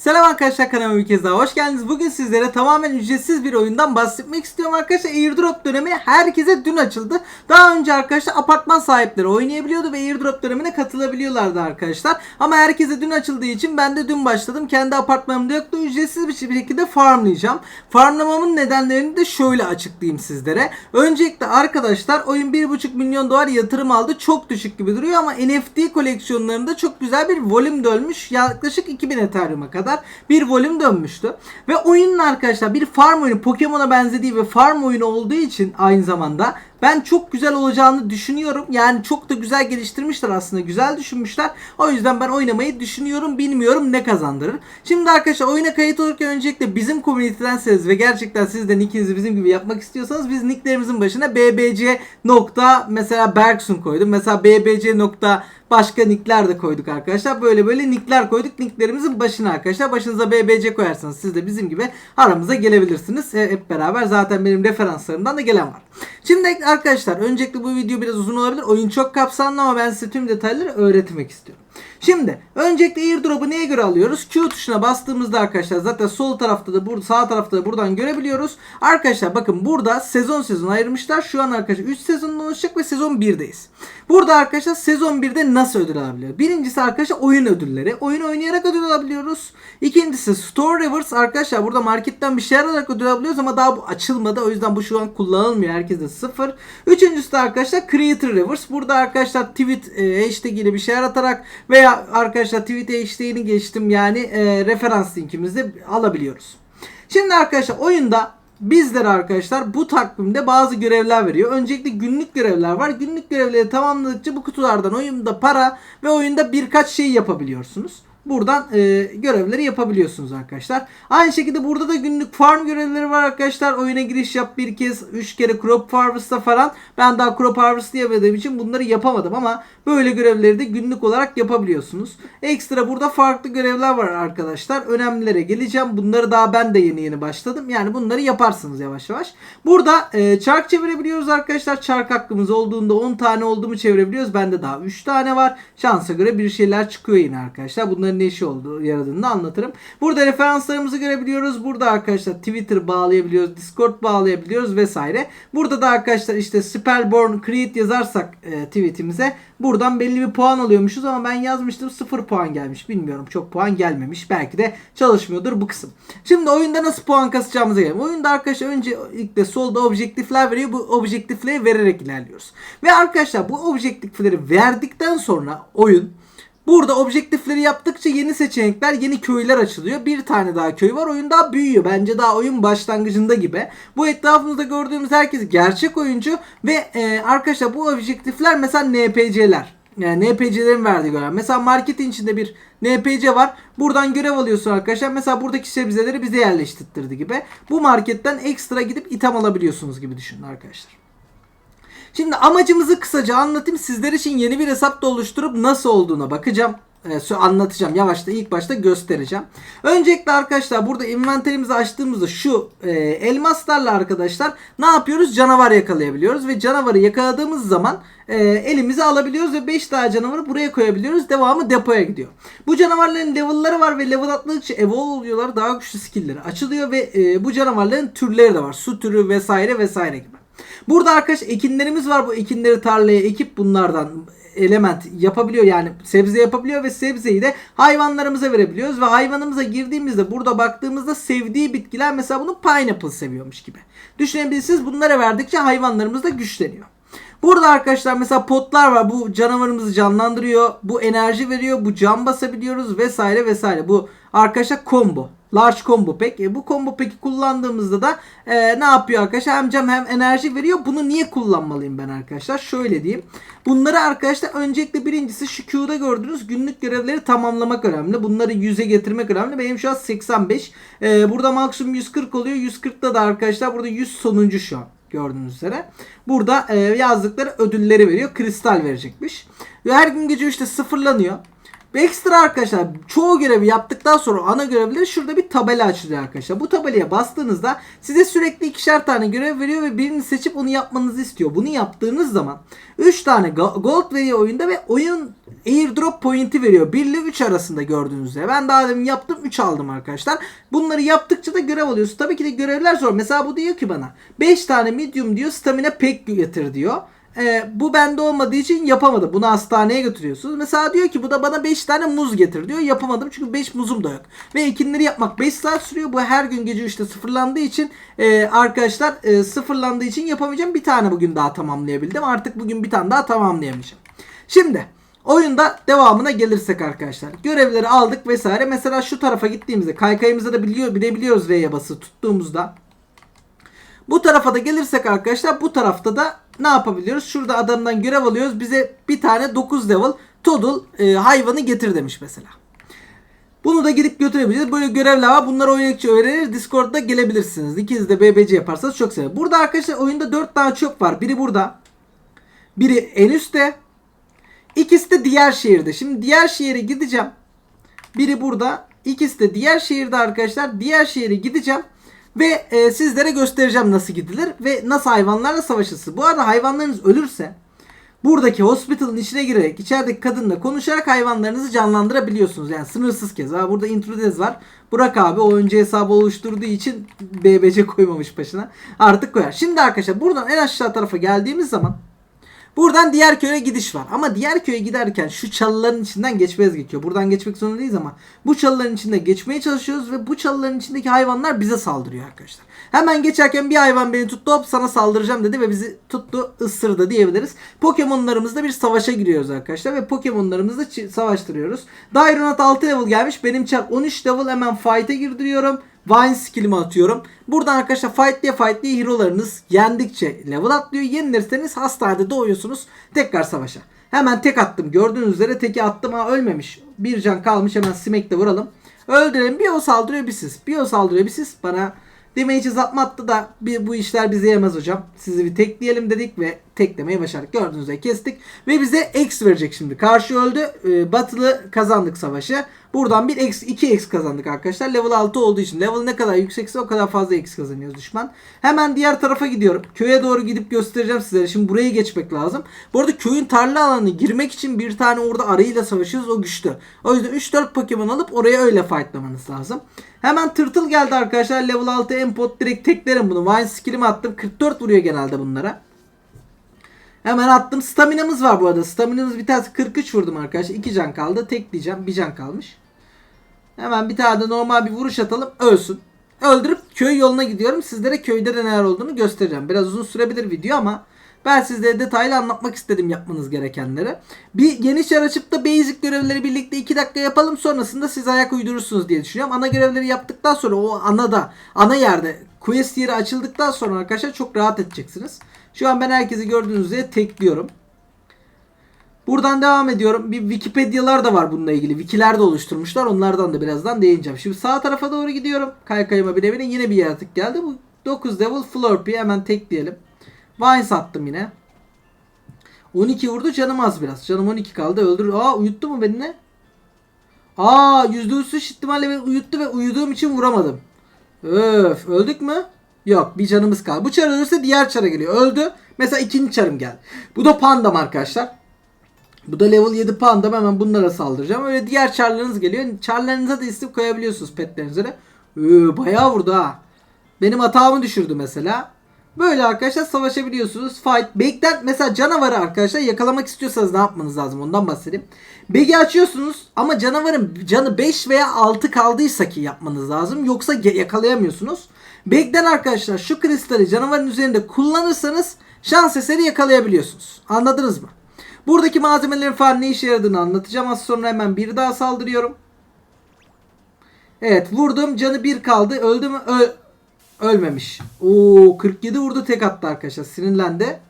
Selam arkadaşlar kanalıma bir kez daha hoş geldiniz. Bugün sizlere tamamen ücretsiz bir oyundan bahsetmek istiyorum arkadaşlar. Airdrop dönemi herkese dün açıldı. Daha önce arkadaşlar apartman sahipleri oynayabiliyordu ve Airdrop dönemine katılabiliyorlardı arkadaşlar. Ama herkese dün açıldığı için ben de dün başladım. Kendi apartmanımda yoktu. Ücretsiz bir şekilde farmlayacağım. Farmlamamın nedenlerini de şöyle açıklayayım sizlere. Öncelikle arkadaşlar oyun 1.5 milyon dolar yatırım aldı. Çok düşük gibi duruyor ama NFT koleksiyonlarında çok güzel bir volüm dönmüş. Yaklaşık 2000 Ethereum'a kadar bir volüm dönmüştü. Ve oyunun arkadaşlar bir farm oyunu Pokemon'a benzediği ve farm oyunu olduğu için aynı zamanda ben çok güzel olacağını düşünüyorum. Yani çok da güzel geliştirmişler aslında. Güzel düşünmüşler. O yüzden ben oynamayı düşünüyorum. Bilmiyorum ne kazandırır. Şimdi arkadaşlar oyuna kayıt olurken öncelikle bizim community'denseniz ve gerçekten siz de nickinizi bizim gibi yapmak istiyorsanız biz nicklerimizin başına bbc nokta mesela Bergsun koydum. Mesela bbc nokta başka nickler de koyduk arkadaşlar. Böyle böyle nickler koyduk. Nicklerimizin başına arkadaşlar. Başınıza BBC koyarsanız siz de bizim gibi aramıza gelebilirsiniz. E, Hep beraber zaten benim referanslarımdan da gelen var. Şimdi arkadaşlar öncelikle bu video biraz uzun olabilir. Oyun çok kapsamlı ama ben size tüm detayları öğretmek istiyorum. Şimdi öncelikle airdrop'u neye göre alıyoruz? Q tuşuna bastığımızda arkadaşlar zaten sol tarafta da burada sağ tarafta da buradan görebiliyoruz. Arkadaşlar bakın burada sezon sezon ayırmışlar. Şu an arkadaşlar 3 sezondan oluşacak ve sezon 1'deyiz. Burada arkadaşlar sezon 1'de nasıl ödül alabiliyor? Birincisi arkadaşlar oyun ödülleri. Oyun oynayarak ödül alabiliyoruz. İkincisi Store Rewards arkadaşlar burada marketten bir şeyler alarak ödül alabiliyoruz ama daha bu açılmadı. O yüzden bu şu an kullanılmıyor. Herkeste sıfır. Üçüncüsü de arkadaşlar Creator Rewards. Burada arkadaşlar tweet e, hashtag ile bir şeyler atarak veya arkadaşlar tweet hashtag'ini geçtim yani e, referans linkimizi alabiliyoruz. Şimdi arkadaşlar oyunda bizlere arkadaşlar bu takvimde bazı görevler veriyor. Öncelikle günlük görevler var. Günlük görevleri tamamladıkça bu kutulardan oyunda para ve oyunda birkaç şey yapabiliyorsunuz. Buradan e, görevleri yapabiliyorsunuz arkadaşlar. Aynı şekilde burada da günlük farm görevleri var arkadaşlar. Oyuna giriş yap bir kez 3 kere crop harvest'ta falan. Ben daha crop harvest diyemediğim için bunları yapamadım ama böyle görevleri de günlük olarak yapabiliyorsunuz. Ekstra burada farklı görevler var arkadaşlar. Önemlilere geleceğim. Bunları daha ben de yeni yeni başladım. Yani bunları yaparsınız yavaş yavaş. Burada e, çark çevirebiliyoruz arkadaşlar. Çark hakkımız olduğunda 10 tane oldu mu çevirebiliyoruz. Bende daha 3 tane var. Şansa göre bir şeyler çıkıyor yine arkadaşlar. Bunların ne işi olduğu yaradığını anlatırım. Burada referanslarımızı görebiliyoruz. Burada arkadaşlar Twitter bağlayabiliyoruz. Discord bağlayabiliyoruz vesaire. Burada da arkadaşlar işte Spellborn Create yazarsak e, tweetimize buradan belli bir puan alıyormuşuz ama ben yazmıştım 0 puan gelmiş. Bilmiyorum çok puan gelmemiş. Belki de çalışmıyordur bu kısım. Şimdi oyunda nasıl puan kasacağımıza gelelim. Oyunda arkadaşlar öncelikle solda objektifler veriyor. Bu objektifleri vererek ilerliyoruz. Ve arkadaşlar bu objektifleri verdikten sonra oyun Burada objektifleri yaptıkça yeni seçenekler, yeni köyler açılıyor. Bir tane daha köy var. Oyun daha büyüyor. Bence daha oyun başlangıcında gibi. Bu etrafımızda gördüğümüz herkes gerçek oyuncu ve e, arkadaşlar bu objektifler mesela NPC'ler. Yani NPC'lerin verdiği görev. Mesela marketin içinde bir NPC var. Buradan görev alıyorsun arkadaşlar. Mesela buradaki sebzeleri bize yerleştirdi gibi. Bu marketten ekstra gidip item alabiliyorsunuz gibi düşünün arkadaşlar. Şimdi amacımızı kısaca anlatayım. Sizler için yeni bir hesap da oluşturup nasıl olduğuna bakacağım. Ee, anlatacağım. Yavaşta ilk başta göstereceğim. Öncelikle arkadaşlar burada inventörümüzü açtığımızda şu e, elmaslarla arkadaşlar ne yapıyoruz? Canavar yakalayabiliyoruz ve canavarı yakaladığımız zaman e, elimize alabiliyoruz ve 5 daha canavarı buraya koyabiliyoruz. Devamı depoya gidiyor. Bu canavarların level'ları var ve level atladıkça evolve oluyorlar. Daha güçlü skill'leri açılıyor ve e, bu canavarların türleri de var. Su türü vesaire vesaire gibi. Burada arkadaş ekinlerimiz var. Bu ekinleri tarlaya ekip bunlardan element yapabiliyor yani sebze yapabiliyor ve sebzeyi de hayvanlarımıza verebiliyoruz ve hayvanımıza girdiğimizde burada baktığımızda sevdiği bitkiler mesela bunu pineapple seviyormuş gibi. Düşünebilirsiniz bunlara verdikçe hayvanlarımız da güçleniyor. Burada arkadaşlar mesela potlar var. Bu canavarımızı canlandırıyor. Bu enerji veriyor. Bu can basabiliyoruz vesaire vesaire. Bu arkadaşlar combo. Large combo pack. E, bu combo pack'i kullandığımızda da e, ne yapıyor arkadaşlar? Hem cam hem enerji veriyor. Bunu niye kullanmalıyım ben arkadaşlar? Şöyle diyeyim. Bunları arkadaşlar öncelikle birincisi şu Q'da gördüğünüz günlük görevleri tamamlamak önemli. Bunları 100'e getirmek önemli. Benim şu an 85. E, burada maksimum 140 oluyor. 140'da da arkadaşlar burada 100 sonuncu şu an gördüğünüz üzere. Burada e, yazdıkları ödülleri veriyor. Kristal verecekmiş. Ve her gün gece işte sıfırlanıyor. Ekstra arkadaşlar çoğu görevi yaptıktan sonra ana görevleri şurada bir tabela açılıyor arkadaşlar. Bu tabelaya bastığınızda size sürekli ikişer tane görev veriyor ve birini seçip onu yapmanızı istiyor. Bunu yaptığınız zaman 3 tane go- gold veriyor oyunda ve oyun airdrop point'i veriyor. 1 ile 3 arasında gördüğünüz üzere. Ben daha demin yaptım 3 aldım arkadaşlar. Bunları yaptıkça da görev alıyorsun. Tabii ki de görevler zor. Mesela bu diyor ki bana 5 tane medium diyor stamina pack getir diyor. Ee, bu bende olmadığı için yapamadım. Bunu hastaneye götürüyorsunuz. Mesela diyor ki bu da bana 5 tane muz getir diyor. Yapamadım çünkü 5 muzum da yok. Ve ekinleri yapmak 5 saat sürüyor. Bu her gün gece 3'te sıfırlandığı için e, arkadaşlar e, sıfırlandığı için yapamayacağım. Bir tane bugün daha tamamlayabildim. Artık bugün bir tane daha tamamlayamayacağım. Şimdi oyunda devamına gelirsek arkadaşlar. Görevleri aldık vesaire. Mesela şu tarafa gittiğimizde kaykayımızı da biliyor, bilebiliyoruz R'ye bası tuttuğumuzda. Bu tarafa da gelirsek arkadaşlar bu tarafta da ne yapabiliyoruz? Şurada adamdan görev alıyoruz. Bize bir tane 9 level Toddle e, hayvanı getir demiş mesela. Bunu da gidip götürebiliriz. Böyle görevler var. Bunları oynadıkça öğrenir. Discord'da gelebilirsiniz. İkiniz de BBC yaparsanız çok sevinirim. Burada arkadaşlar oyunda 4 tane çöp var. Biri burada. Biri en üstte. İkisi de diğer şehirde. Şimdi diğer şehire gideceğim. Biri burada. İkisi de diğer şehirde arkadaşlar. Diğer şehire gideceğim. Ve e, sizlere göstereceğim nasıl gidilir ve nasıl hayvanlarla savaşılsın. Bu arada hayvanlarınız ölürse buradaki hospital'ın içine girerek içerideki kadınla konuşarak hayvanlarınızı canlandırabiliyorsunuz. Yani sınırsız kez. Ha, burada introdez var. Burak abi o önce hesabı oluşturduğu için BBC koymamış başına. Artık koyar. Şimdi arkadaşlar buradan en aşağı tarafa geldiğimiz zaman Buradan diğer köye gidiş var. Ama diğer köye giderken şu çalıların içinden geçmemiz gerekiyor. Buradan geçmek zorunda değiliz ama bu çalıların içinde geçmeye çalışıyoruz ve bu çalıların içindeki hayvanlar bize saldırıyor arkadaşlar. Hemen geçerken bir hayvan beni tuttu hop sana saldıracağım dedi ve bizi tuttu ısırdı diyebiliriz. Pokemonlarımızla bir savaşa giriyoruz arkadaşla ve Pokemonlarımızla savaştırıyoruz. Daironat 6 level gelmiş. Benim çar 13 level hemen fight'e girdiriyorum. Vine skill'imi atıyorum. Buradan arkadaşlar fight diye fight diye hero'larınız yendikçe level atlıyor. Yenilirseniz hastanede doğuyorsunuz. Tekrar savaşa. Hemen tek attım. Gördüğünüz üzere teki attım. Ha ölmemiş. Bir can kalmış. Hemen smekle vuralım. Öldürelim. Bir o saldırıyor bir siz. Bir o saldırıyor bir siz. Bana damage zapma attı da bir, bu işler bize yemez hocam. Sizi bir tekleyelim dedik ve teklemeyi başardık. Gördüğünüz üzere kestik. Ve bize X verecek şimdi. Karşı öldü. Ee, batılı kazandık savaşı. Buradan bir X 2 X kazandık arkadaşlar. Level 6 olduğu için. Level ne kadar yüksekse o kadar fazla X kazanıyoruz düşman. Hemen diğer tarafa gidiyorum. Köye doğru gidip göstereceğim sizlere. Şimdi buraya geçmek lazım. Bu arada köyün tarla alanına girmek için bir tane orada arıyla savaşıyoruz. O güçlü. O yüzden 3-4 Pokemon alıp oraya öyle fightlamanız lazım. Hemen Tırtıl geldi arkadaşlar. Level 6 Empot direkt teklerim bunu. Vine skill'imi attım. 44 vuruyor genelde bunlara. Hemen attım. Staminamız var bu arada. Staminamız bir tanesi 43 vurdum arkadaşlar. 2 can kaldı. Tek diyeceğim. Bir can kalmış. Hemen bir tane de normal bir vuruş atalım. Ölsün. Öldürüp köy yoluna gidiyorum. Sizlere köyde de neler olduğunu göstereceğim. Biraz uzun sürebilir video ama ben sizlere detaylı anlatmak istedim yapmanız gerekenleri. Bir çar açıp da basic görevleri birlikte 2 dakika yapalım. Sonrasında siz ayak uydurursunuz diye düşünüyorum. Ana görevleri yaptıktan sonra o anada, ana yerde quest yeri açıldıktan sonra arkadaşlar çok rahat edeceksiniz. Şu an ben herkesi gördüğünüz üzere tekliyorum. Buradan devam ediyorum. Bir Wikipedia'lar da var bununla ilgili. Wikiler de oluşturmuşlar. Onlardan da birazdan değineceğim. Şimdi sağ tarafa doğru gidiyorum. Kaykayıma bine bine yine bir yaratık geldi. Bu 9 level Flurpy hemen tekleyelim. Vine sattım yine. 12 vurdu canım az biraz. Canım 12 kaldı. Öldür. Aa uyuttu mu beni ne? Aa %3 ihtimalle beni uyuttu ve uyuduğum için vuramadım. Öf öldük mü? Yok bir canımız kaldı. Bu çar ölürse diğer çara geliyor. Öldü. Mesela ikinci çarım geldi. Bu da pandam arkadaşlar. Bu da level 7 pandam. Hemen bunlara saldıracağım. Öyle diğer çarlarınız geliyor. Çarlarınıza da isim koyabiliyorsunuz petlerinize de. Ee, bayağı vurdu ha. Benim hatamı düşürdü mesela. Böyle arkadaşlar savaşabiliyorsunuz. Fight. Back'ten mesela canavarı arkadaşlar yakalamak istiyorsanız ne yapmanız lazım ondan bahsedeyim. Bag'i açıyorsunuz ama canavarın canı 5 veya 6 kaldıysa ki yapmanız lazım. Yoksa yakalayamıyorsunuz. Bag'den arkadaşlar şu kristali canavarın üzerinde kullanırsanız şans eseri yakalayabiliyorsunuz. Anladınız mı? Buradaki malzemelerin falan ne işe yaradığını anlatacağım. Az sonra hemen bir daha saldırıyorum. Evet vurdum. Canı bir kaldı. Öldü mü? Ö- ölmemiş. Oo 47 vurdu tek attı arkadaşlar. Sinirlendi.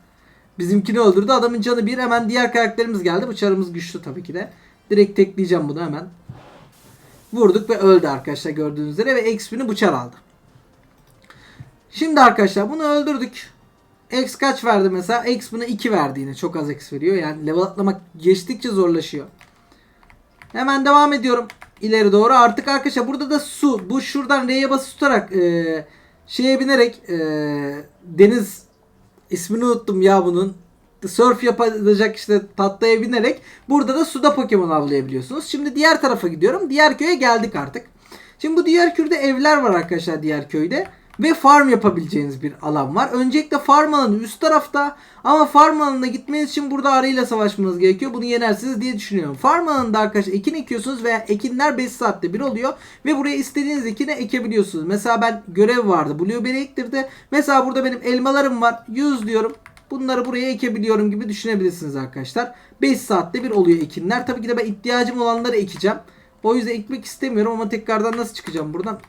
Bizimkini öldürdü. Adamın canı bir. Hemen diğer karakterimiz geldi. Bıçarımız güçlü tabii ki de. Direkt tekleyeceğim bunu hemen. Vurduk ve öldü arkadaşlar gördüğünüz üzere. Ve XP'ni bıçar aldı. Şimdi arkadaşlar bunu öldürdük. X kaç verdi mesela? X buna 2 verdi yine. Çok az X veriyor. Yani level atlamak geçtikçe zorlaşıyor. Hemen devam ediyorum. ileri doğru. Artık arkadaşlar burada da su. Bu şuradan R'ye basıp tutarak e, şeye binerek e, deniz ismini unuttum ya bunun. Surf yapacak işte tatlıya binerek burada da suda Pokemon avlayabiliyorsunuz. Şimdi diğer tarafa gidiyorum. Diğer köye geldik artık. Şimdi bu diğer köyde evler var arkadaşlar diğer köyde. Ve farm yapabileceğiniz bir alan var. Öncelikle farm alanı üst tarafta. Ama farm alanına gitmeniz için burada arıyla savaşmanız gerekiyor. Bunu yenersiniz diye düşünüyorum. Farm alanında arkadaşlar ekin ekiyorsunuz veya ekinler 5 saatte bir oluyor. Ve buraya istediğiniz ekini ekebiliyorsunuz. Mesela ben görev vardı. Blueberry ektirdi. Mesela burada benim elmalarım var. 100 diyorum. Bunları buraya ekebiliyorum gibi düşünebilirsiniz arkadaşlar. 5 saatte bir oluyor ekinler. Tabii ki de ben ihtiyacım olanları ekeceğim. O yüzden ekmek istemiyorum ama tekrardan nasıl çıkacağım buradan?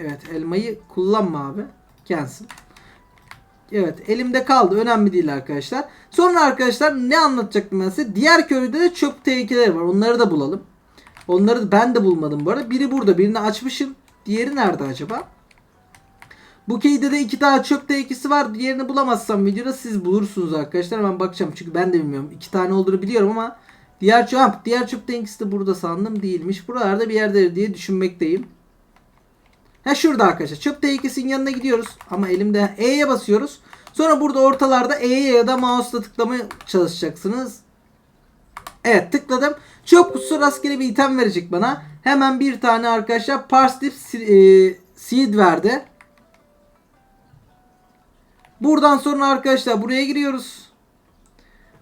Evet elmayı kullanma abi. Cancel. Evet elimde kaldı. Önemli değil arkadaşlar. Sonra arkadaşlar ne anlatacaktım ben size? Diğer köyde de çöp tehlikeleri var. Onları da bulalım. Onları ben de bulmadım bu arada. Biri burada. Birini açmışım. Diğeri nerede acaba? Bu köyde de iki daha çöp tehlikesi var. Diğerini bulamazsam videoda siz bulursunuz arkadaşlar. Ben bakacağım çünkü ben de bilmiyorum. İki tane olduğunu biliyorum ama diğer çöp, diğer çöp tehlikesi de burada sandım değilmiş. Buralarda bir yerde diye düşünmekteyim. Ha şurada arkadaşlar. Çöp tehlikesinin yanına gidiyoruz. Ama elimde E'ye basıyoruz. Sonra burada ortalarda E'ye ya da mouse'la tıklamaya çalışacaksınız. Evet tıkladım. Çöp kutusu rastgele bir item verecek bana. Hemen bir tane arkadaşlar Parsnip e, Seed verdi. Buradan sonra arkadaşlar buraya giriyoruz.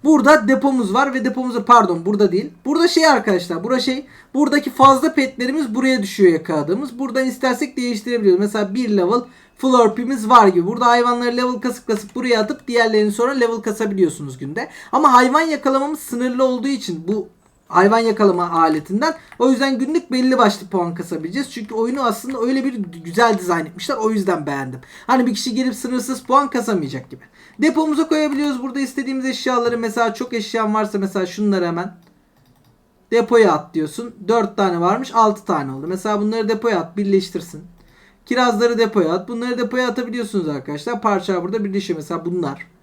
Burada depomuz var ve depomuzu pardon burada değil. Burada şey arkadaşlar bura şey buradaki fazla petlerimiz buraya düşüyor yakaladığımız. Buradan istersek değiştirebiliyoruz. Mesela bir level Flurpy'miz var gibi. Burada hayvanları level kasıp kasıp buraya atıp diğerlerini sonra level kasabiliyorsunuz günde. Ama hayvan yakalamamız sınırlı olduğu için bu hayvan yakalama aletinden. O yüzden günlük belli başlı puan kasabileceğiz. Çünkü oyunu aslında öyle bir güzel dizayn etmişler. O yüzden beğendim. Hani bir kişi gelip sınırsız puan kasamayacak gibi. Depomuza koyabiliyoruz burada istediğimiz eşyaları. Mesela çok eşyam varsa mesela şunları hemen depoya at diyorsun. 4 tane varmış 6 tane oldu. Mesela bunları depoya at birleştirsin. Kirazları depoya at. Bunları depoya atabiliyorsunuz arkadaşlar. Parça burada birleşiyor. Mesela bunlar.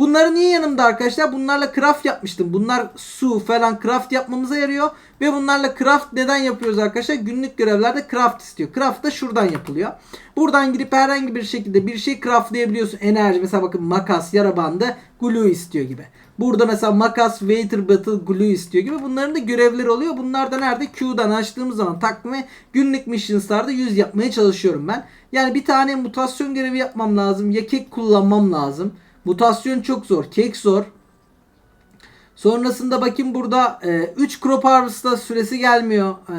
Bunları niye yanımda arkadaşlar? Bunlarla craft yapmıştım. Bunlar su falan craft yapmamıza yarıyor. Ve bunlarla craft neden yapıyoruz arkadaşlar? Günlük görevlerde craft istiyor. Craft da şuradan yapılıyor. Buradan girip herhangi bir şekilde bir şey craftlayabiliyorsun. Enerji mesela bakın makas, yara bandı, glue istiyor gibi. Burada mesela makas, waiter battle, glue istiyor gibi. Bunların da görevleri oluyor. Bunlar da nerede? Q'dan açtığımız zaman ve günlük missions'larda 100 yapmaya çalışıyorum ben. Yani bir tane mutasyon görevi yapmam lazım. Ya kek kullanmam lazım. Mutasyon çok zor. Kek zor. Sonrasında bakayım burada 3 e, crop harvest'ta süresi gelmiyor. E,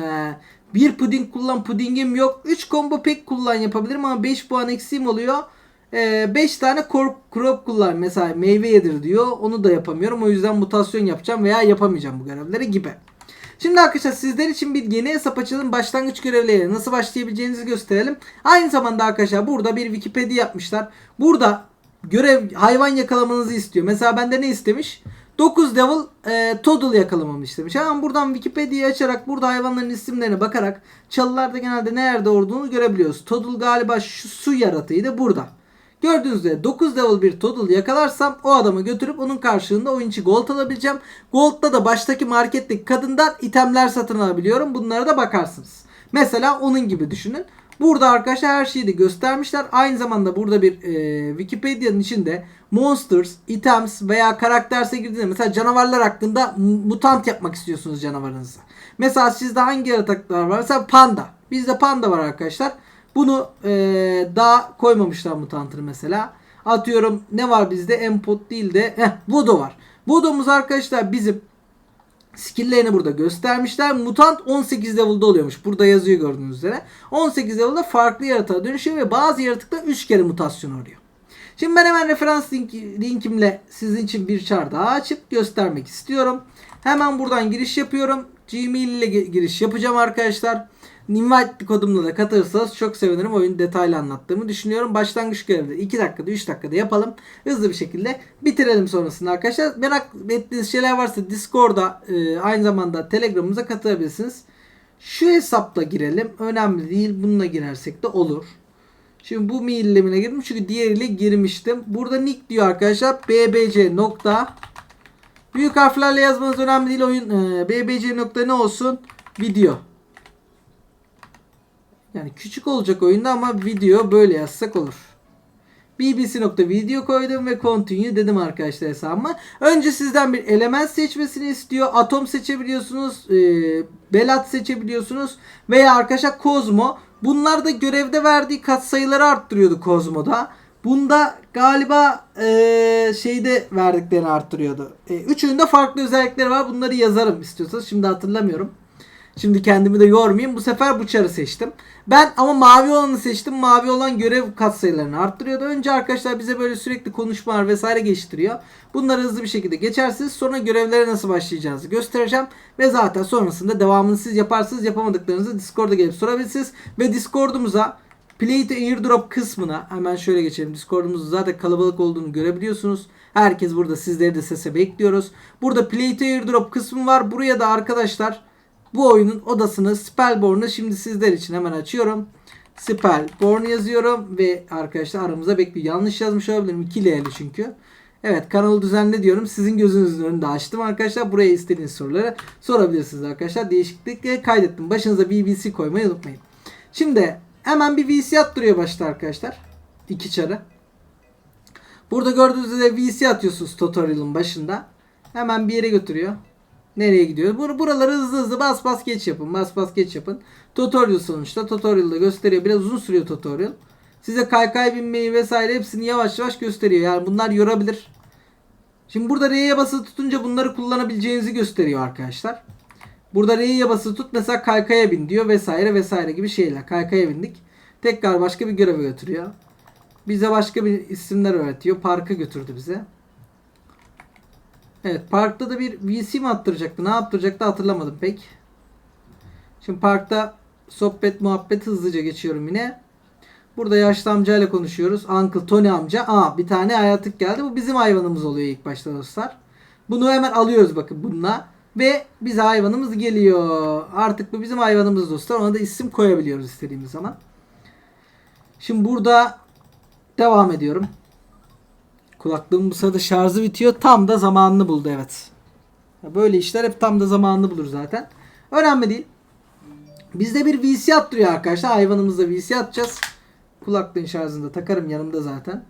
bir puding kullan pudingim yok. 3 combo pack kullan yapabilirim ama 5 puan eksiğim oluyor. 5 e, tane crop, crop kullan mesela meyve yedir diyor. Onu da yapamıyorum. O yüzden mutasyon yapacağım veya yapamayacağım bu görevleri gibi. Şimdi arkadaşlar sizler için bir yeni hesap açalım. Başlangıç görevleriyle nasıl başlayabileceğinizi gösterelim. Aynı zamanda arkadaşlar burada bir Wikipedia yapmışlar. Burada görev hayvan yakalamanızı istiyor. Mesela bende ne istemiş? 9 level e, Toddle yakalamamı istemiş. Hemen buradan Wikipedia'yı açarak burada hayvanların isimlerine bakarak çalılarda genelde nerede olduğunu görebiliyoruz. Toddle galiba şu su yaratığıydı burada. Gördüğünüz üzere 9 level bir Toddle yakalarsam o adamı götürüp onun karşılığında oyun içi gold alabileceğim. Gold'da da baştaki marketteki kadından itemler satın alabiliyorum. Bunlara da bakarsınız. Mesela onun gibi düşünün. Burada arkadaşlar her şeyi de göstermişler. Aynı zamanda burada bir e, Wikipedia'nın içinde monsters, items veya karakterse girdiğinde mesela canavarlar hakkında mutant yapmak istiyorsunuz canavarınızı. Mesela sizde hangi yaratıklar var? Mesela panda. Bizde panda var arkadaşlar. Bunu e, daha koymamışlar mutantını mesela. Atıyorum ne var bizde? Empot değil de heh, Voodoo var. Voodoo'muz arkadaşlar bizim skill'lerini burada göstermişler. Mutant 18 level'da oluyormuş. Burada yazıyor gördüğünüz üzere. 18 level'da farklı yaratığa dönüşüyor ve bazı yaratıklar 3 kere mutasyon oluyor. Şimdi ben hemen referans link, linkimle sizin için bir char daha açıp göstermek istiyorum. Hemen buradan giriş yapıyorum. Gmail ile giriş yapacağım arkadaşlar. Invite kodumla da katılırsanız çok sevinirim. Oyunu detaylı anlattığımı düşünüyorum. Başlangıç görevleri 2 dakikada 3 dakikada yapalım. Hızlı bir şekilde bitirelim sonrasında arkadaşlar. Merak ettiğiniz şeyler varsa Discord'da e, aynı zamanda Telegram'ımıza katılabilirsiniz. Şu hesapla girelim. Önemli değil. Bununla girersek de olur. Şimdi bu maillemine girdim. Çünkü diğeriyle girmiştim. Burada nick diyor arkadaşlar. bbc nokta Büyük harflerle yazmanız önemli değil. Oyun e, bbc nokta ne olsun? video. Yani küçük olacak oyunda ama video böyle yazsak olur. bbc.video koydum ve continue dedim arkadaşlar hesabıma. Önce sizden bir element seçmesini istiyor. Atom seçebiliyorsunuz. E, belat seçebiliyorsunuz. Veya arkadaşlar Kozmo. Bunlar da görevde verdiği katsayıları arttırıyordu Kozmo'da. Bunda galiba e, şeyde verdiklerini arttırıyordu. E, üçünün de farklı özellikleri var. Bunları yazarım istiyorsanız. Şimdi hatırlamıyorum. Şimdi kendimi de yormayayım. Bu sefer bu çarı seçtim. Ben ama mavi olanı seçtim. Mavi olan görev katsayılarını arttırıyordu. Önce arkadaşlar bize böyle sürekli konuşmalar vesaire geçtiriyor. Bunları hızlı bir şekilde geçersiniz. Sonra görevlere nasıl başlayacağınızı göstereceğim. Ve zaten sonrasında devamını siz yaparsınız. Yapamadıklarınızı Discord'a gelip sorabilirsiniz. Ve Discord'umuza Play to Airdrop kısmına hemen şöyle geçelim. Discord'umuzun zaten kalabalık olduğunu görebiliyorsunuz. Herkes burada sizleri de sese bekliyoruz. Burada Play to Airdrop kısmı var. Buraya da arkadaşlar bu oyunun odasını Spellborn'u şimdi sizler için hemen açıyorum. Spellborn yazıyorum ve arkadaşlar aramıza bekliyor. Yanlış yazmış olabilirim. 2 L'li çünkü. Evet kanalı düzenle diyorum. Sizin gözünüzün önünde açtım arkadaşlar. Buraya istediğiniz soruları sorabilirsiniz arkadaşlar. Değişiklikle kaydettim. Başınıza BBC koymayı unutmayın. Şimdi hemen bir VC attırıyor başta arkadaşlar. İki çarı. Burada gördüğünüz üzere VC atıyorsunuz tutorial'ın başında. Hemen bir yere götürüyor. Nereye gidiyor? Bur buraları hızlı hızlı bas bas geç yapın. Bas bas geç yapın. Tutorial sonuçta. Tutorial'da gösteriyor. Biraz uzun sürüyor tutorial. Size kaykay binmeyi vesaire hepsini yavaş yavaş gösteriyor. Yani bunlar yorabilir. Şimdi burada R'ye basılı tutunca bunları kullanabileceğinizi gösteriyor arkadaşlar. Burada R'ye basılı tut mesela kaykaya bin diyor vesaire vesaire gibi şeyler. Kaykaya bindik. Tekrar başka bir göreve götürüyor. Bize başka bir isimler öğretiyor. Parka götürdü bize. Evet parkta da bir VC mi attıracaktı? Ne yaptıracaktı hatırlamadım pek. Şimdi parkta sohbet muhabbet hızlıca geçiyorum yine. Burada yaşlı amcayla konuşuyoruz. Uncle Tony amca. Aa bir tane hayatık geldi. Bu bizim hayvanımız oluyor ilk başta dostlar. Bunu hemen alıyoruz bakın bununla. Ve bize hayvanımız geliyor. Artık bu bizim hayvanımız dostlar. Ona da isim koyabiliyoruz istediğimiz zaman. Şimdi burada devam ediyorum. Kulaklığım bu sırada şarjı bitiyor. Tam da zamanını buldu evet. Böyle işler hep tam da zamanını bulur zaten. Önemli değil. Bizde bir VC attırıyor arkadaşlar. Hayvanımızda VC atacağız. Kulaklığın şarjını da takarım yanımda zaten.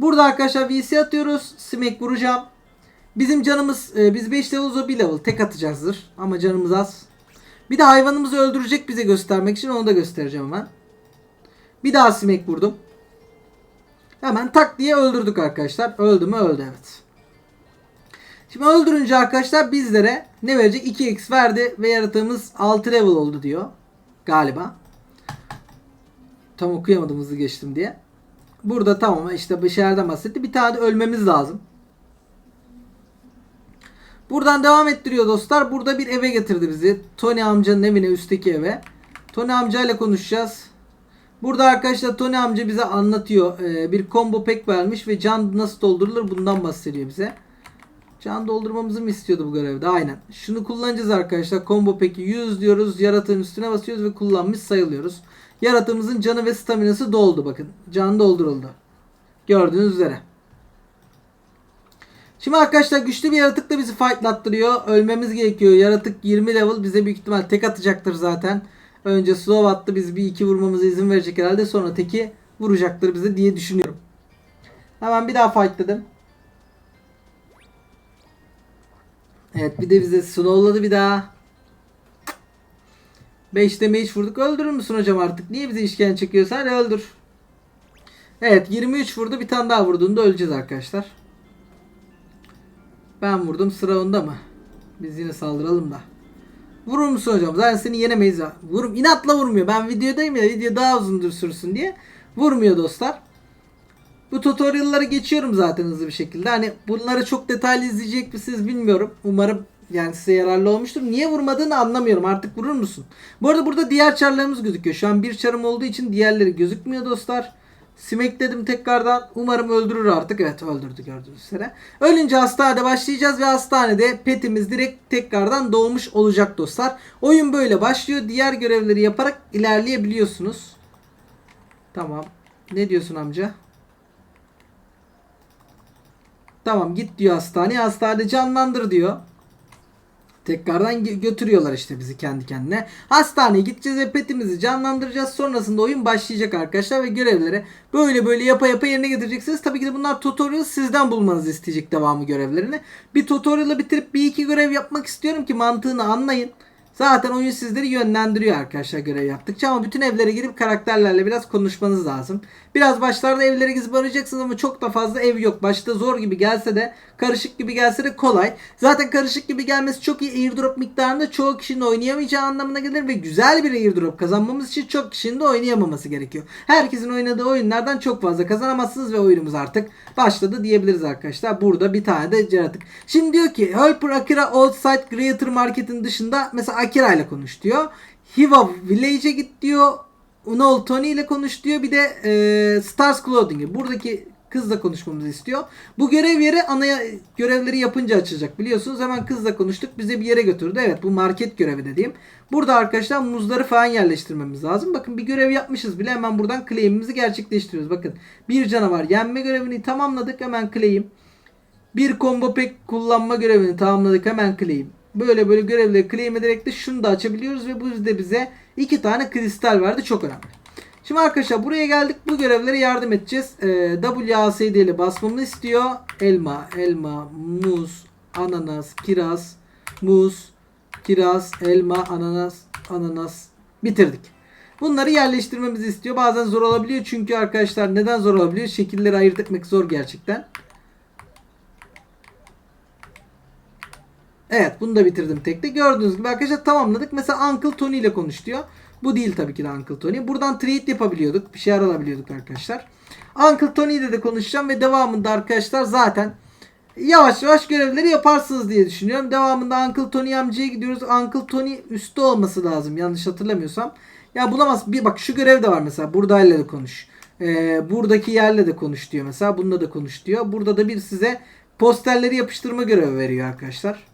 Burada arkadaşlar VC atıyoruz. Smack vuracağım. Bizim canımız e, biz 5 level o 1 level tek atacağızdır. Ama canımız az. Bir de hayvanımızı öldürecek bize göstermek için onu da göstereceğim hemen. Bir daha smack vurdum. Hemen tak diye öldürdük arkadaşlar. Öldü mü öldü evet. Şimdi öldürünce arkadaşlar bizlere ne verecek? 2x verdi ve yaratığımız 6 level oldu diyor. Galiba. Tam okuyamadım hızlı geçtim diye. Burada tamam işte bir şeylerden bahsetti. Bir tane de ölmemiz lazım. Buradan devam ettiriyor dostlar. Burada bir eve getirdi bizi. Tony amcanın evine üstteki eve. Tony amcayla konuşacağız. Burada arkadaşlar Tony amca bize anlatıyor. Ee, bir combo pack vermiş ve can nasıl doldurulur bundan bahsediyor bize. Can doldurmamızı mı istiyordu bu görevde? Aynen. Şunu kullanacağız arkadaşlar. Combo pack'i 100 diyoruz. Yaratığın üstüne basıyoruz ve kullanmış sayılıyoruz. Yaratığımızın canı ve staminası doldu bakın. Can dolduruldu. Gördüğünüz üzere. Şimdi arkadaşlar güçlü bir yaratık da bizi fightlattırıyor. Ölmemiz gerekiyor. Yaratık 20 level bize büyük ihtimal tek atacaktır zaten. Önce slow attı biz bir iki vurmamıza izin verecek herhalde. Sonra teki vuracaktır bize diye düşünüyorum. Hemen bir daha fightladım. Evet bir de bize slowladı bir daha. 5 damage vurduk. Öldürür müsün hocam artık? Niye bize işkence çekiyorsun? Hadi öldür. Evet 23 vurdu. Bir tane daha vurduğunda öleceğiz arkadaşlar. Ben vurdum. Sıra onda mı? Biz yine saldıralım da. Vurur musun hocam? Zaten seni yenemeyiz ya. Vurum inatla vurmuyor. Ben videodayım ya. Video daha uzundur sürsün diye. Vurmuyor dostlar. Bu tutorial'ları geçiyorum zaten hızlı bir şekilde. Hani bunları çok detaylı izleyecek misiniz bilmiyorum. Umarım yani size yararlı olmuştur. Niye vurmadığını anlamıyorum. Artık vurur musun? Bu arada burada diğer çarlarımız gözüküyor. Şu an bir çarım olduğu için diğerleri gözükmüyor dostlar. Simek dedim tekrardan. Umarım öldürür artık. Evet öldürdü gördüğünüz üzere. Ölünce hastanede başlayacağız ve hastanede petimiz direkt tekrardan doğmuş olacak dostlar. Oyun böyle başlıyor. Diğer görevleri yaparak ilerleyebiliyorsunuz. Tamam. Ne diyorsun amca? Tamam git diyor hastaneye. Hastanede canlandır diyor. Tekrardan gö- götürüyorlar işte bizi kendi kendine. Hastaneye gideceğiz ve petimizi canlandıracağız. Sonrasında oyun başlayacak arkadaşlar ve görevleri böyle böyle yapa yapa yerine getireceksiniz. Tabii ki de bunlar tutorial sizden bulmanızı isteyecek devamı görevlerini. Bir tutorial'ı bitirip bir iki görev yapmak istiyorum ki mantığını anlayın. Zaten oyun sizleri yönlendiriyor arkadaşlar görev yaptıkça ama bütün evlere girip karakterlerle biraz konuşmanız lazım. Biraz başlarda evlere gizli arayacaksınız ama çok da fazla ev yok. Başta zor gibi gelse de karışık gibi gelse de kolay. Zaten karışık gibi gelmesi çok iyi airdrop miktarında çoğu kişinin oynayamayacağı anlamına gelir ve güzel bir airdrop kazanmamız için çok kişinin de oynayamaması gerekiyor. Herkesin oynadığı oyunlardan çok fazla kazanamazsınız ve oyunumuz artık başladı diyebiliriz arkadaşlar. Burada bir tane de yaratık. Şimdi diyor ki Helper Akira Outside Greater Market'in dışında mesela Akira ile konuş diyor. Hiva Village'e git diyor. Unol Tony ile konuş diyor. Bir de e, Stars Clothing'e. Buradaki kızla konuşmamızı istiyor. Bu görev yeri ana görevleri yapınca açılacak. Biliyorsunuz hemen kızla konuştuk. Bize bir yere götürdü. Evet bu market görevi dediğim. Burada arkadaşlar muzları falan yerleştirmemiz lazım. Bakın bir görev yapmışız bile. Hemen buradan claim'imizi gerçekleştiriyoruz. Bakın bir canavar yenme görevini tamamladık. Hemen claim. Bir combo pack kullanma görevini tamamladık. Hemen claim. Böyle böyle görevleri claim ederek de şunu da açabiliyoruz ve bu yüzde bize iki tane kristal verdi. Çok önemli. Şimdi arkadaşlar buraya geldik. Bu görevlere yardım edeceğiz. Ee, WASD ile basmamı istiyor. Elma, elma, muz, ananas, kiraz, muz, kiraz, elma, ananas, ananas. Bitirdik. Bunları yerleştirmemizi istiyor. Bazen zor olabiliyor çünkü arkadaşlar neden zor olabiliyor? Şekilleri ayırt etmek zor gerçekten. Evet bunu da bitirdim tekte. Gördüğünüz gibi arkadaşlar tamamladık. Mesela Uncle Tony ile konuş diyor. Bu değil tabii ki de Uncle Tony. Buradan trade yapabiliyorduk. Bir şeyler alabiliyorduk arkadaşlar. Uncle Tony ile de konuşacağım ve devamında arkadaşlar zaten yavaş yavaş görevleri yaparsınız diye düşünüyorum. Devamında Uncle Tony amcaya gidiyoruz. Uncle Tony üstte olması lazım yanlış hatırlamıyorsam. Ya bulamaz. Bir bak şu görev de var mesela. Buradayla da konuş. Ee, buradaki yerle de konuş diyor mesela. Bunda da konuş diyor. Burada da bir size posterleri yapıştırma görevi veriyor arkadaşlar.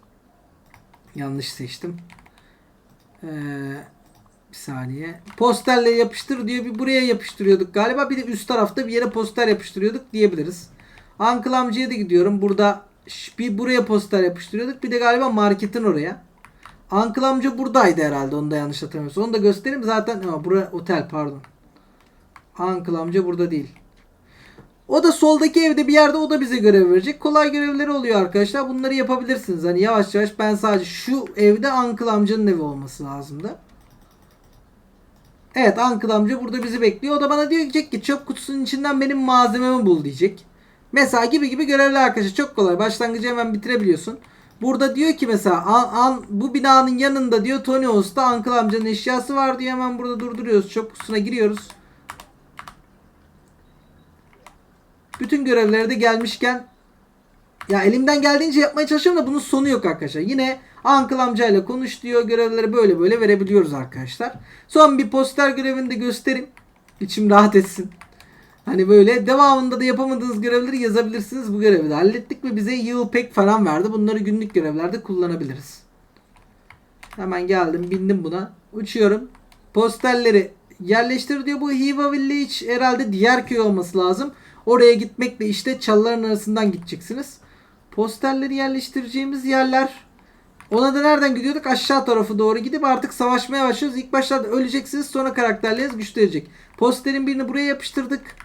Yanlış seçtim. Ee, bir saniye. Posterle yapıştır diyor. Bir buraya yapıştırıyorduk galiba. Bir de üst tarafta bir yere poster yapıştırıyorduk diyebiliriz. Uncle amcaya da gidiyorum. Burada bir buraya poster yapıştırıyorduk. Bir de galiba marketin oraya. Uncle amca buradaydı herhalde. Onu da yanlış hatırlamıyorsam. Onu da göstereyim. Zaten ha, bura otel pardon. Uncle amca burada değil. O da soldaki evde bir yerde o da bize görev verecek. Kolay görevleri oluyor arkadaşlar. Bunları yapabilirsiniz. Hani yavaş yavaş ben sadece şu evde Uncle amcanın evi olması lazımdı. Evet Uncle amca burada bizi bekliyor. O da bana diyecek ki çöp kutusunun içinden benim malzememi bul diyecek. Mesela gibi gibi görevler arkadaşlar çok kolay. Başlangıcı hemen bitirebiliyorsun. Burada diyor ki mesela an, an, bu binanın yanında diyor Tony House'da Uncle amcanın eşyası var diyor. Hemen burada durduruyoruz. Çöp kutusuna giriyoruz. Bütün görevlere de gelmişken ya elimden geldiğince yapmaya çalışıyorum da bunun sonu yok arkadaşlar. Yine Uncle amcayla konuş diyor. Görevleri böyle böyle verebiliyoruz arkadaşlar. Son bir poster görevini de göstereyim. İçim rahat etsin. Hani böyle devamında da yapamadığınız görevleri yazabilirsiniz. Bu görevi de hallettik ve bize yıl pek falan verdi. Bunları günlük görevlerde kullanabiliriz. Hemen geldim bindim buna. Uçuyorum. Posterleri yerleştir diyor. Bu Hiva Village herhalde diğer köy olması lazım. Oraya gitmekle işte çalıların arasından gideceksiniz. Posterleri yerleştireceğimiz yerler. Ona da nereden gidiyorduk? Aşağı tarafı doğru gidip artık savaşmaya başlıyoruz. İlk başlarda öleceksiniz sonra karakterleriniz güçlenecek. Posterin birini buraya yapıştırdık.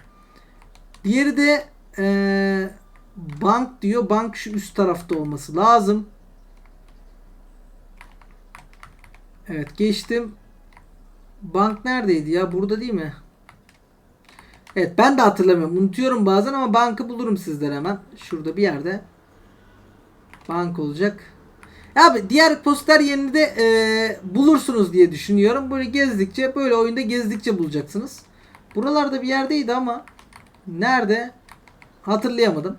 Diğeri de eee, bank diyor. Bank şu üst tarafta olması lazım. Evet geçtim. Bank neredeydi ya? Burada değil mi? Evet ben de hatırlamıyorum. Unutuyorum bazen ama bankı bulurum sizlere hemen. Şurada bir yerde. Bank olacak. Abi diğer poster yerini de e, bulursunuz diye düşünüyorum. Böyle gezdikçe böyle oyunda gezdikçe bulacaksınız. Buralarda bir yerdeydi ama nerede hatırlayamadım.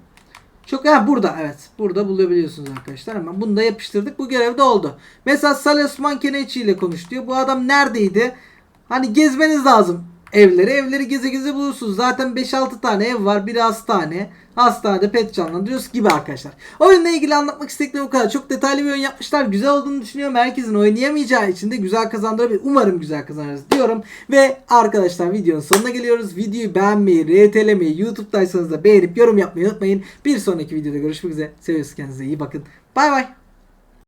Çok ha burada evet. Burada bulabiliyorsunuz arkadaşlar. Hemen bunu da yapıştırdık. Bu görevde oldu. Mesela Salih Osman Keneçi ile konuş diyor. Bu adam neredeydi? Hani gezmeniz lazım evleri. Evleri geze geze bulursunuz. Zaten 5-6 tane ev var. Biri hastane. Hastanede pet canlandırıyoruz gibi arkadaşlar. Oyunla ilgili anlatmak istediklerim bu kadar. Çok detaylı bir oyun yapmışlar. Güzel olduğunu düşünüyorum. Herkesin oynayamayacağı için de güzel kazandırabilir. Umarım güzel kazanırız diyorum. Ve arkadaşlar videonun sonuna geliyoruz. Videoyu beğenmeyi, RT'lemeyi, YouTube'daysanız da beğenip yorum yapmayı unutmayın. Bir sonraki videoda görüşmek üzere. Seviyorsunuz kendinize iyi bakın. Bay bay.